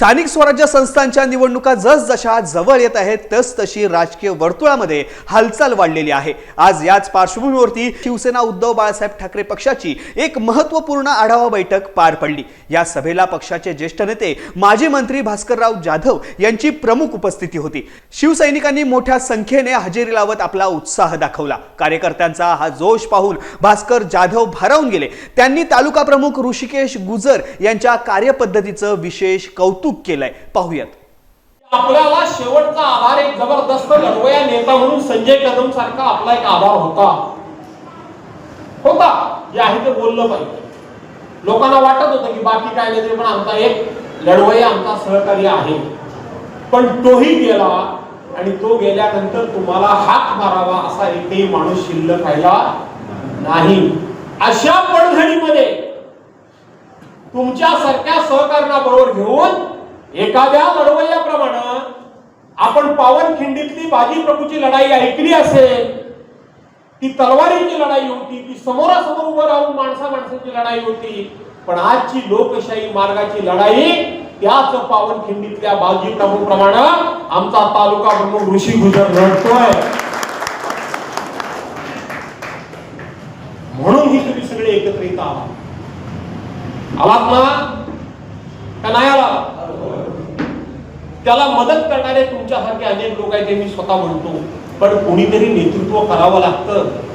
स्थानिक स्वराज्य संस्थांच्या निवडणुका जसजशा जवळ येत आहेत तस तशी राजकीय वर्तुळामध्ये हालचाल वाढलेली आहे. आज याच पार्श्वभूमीवरती शिवसेना उद्धव बाळासाहेब ठाकरे पक्षाची एक महत्त्वपूर्ण आढावा बैठक पार पडली. या सभेला पक्षाचे ज्येष्ठ नेते माजी मंत्री भास्करराव जाधव यांची प्रमुख उपस्थिती होती. शिवसैनिकांनी मोठ्या संख्येने हजेरी लावत आपला उत्साह दाखवला. कार्यकर्त्यांचा हा जोश पाहून भास्कर जाधव भारावून गेले. त्यांनी तालुका प्रमुख ऋषिकेश गुजर यांच्या कार्यपद्धतीचं विशेष कौतुक केलंय. पाहूयात. आपल्याला शेवटचा आधार एक जबरदस्त लढवया नेता म्हणून संजय कदम सारखा आपला एक आधार होता. होता जे आहे ते बोललं पाहिजे. लोकांना वाटत होतं की बाकी काय नाही पण आमचा एक लढवया आमचा सहकारी आहे. पण तोही गेला आणि तो गेल्यानंतर तुम्हाला हात मारावा असा एकही माणूस शिल्लक राहिला नाही. अशा पडझडीमध्ये तुमच्यासारख्या सहकारणा बरोबर घेऊन एखाद्या लढवय्याप्रमाणे आपण पावनखिंडीतली बाजी प्रभूची लढाई ऐकली असेल ती तलवारीची लढाई होती ती समोरासमोर उभं राहून माणसा माणसाची लढाई होती पण आजची लोकशाही मार्गाची लढाई त्याच पावनखिंडीतल्या बाजी प्रभू प्रमाण आमचा तालुका प्रमुख ऋषी गुजर लढतोय. म्हणून ही तुम्ही सगळे एकत्र येत आहात. आलात ना? का नाही आला त्याला मदत करणारे तुमच्यासारखे अनेक लोक आहेत ते मी स्वतः म्हणतो पण कोणीतरी नेतृत्व करावं लागतं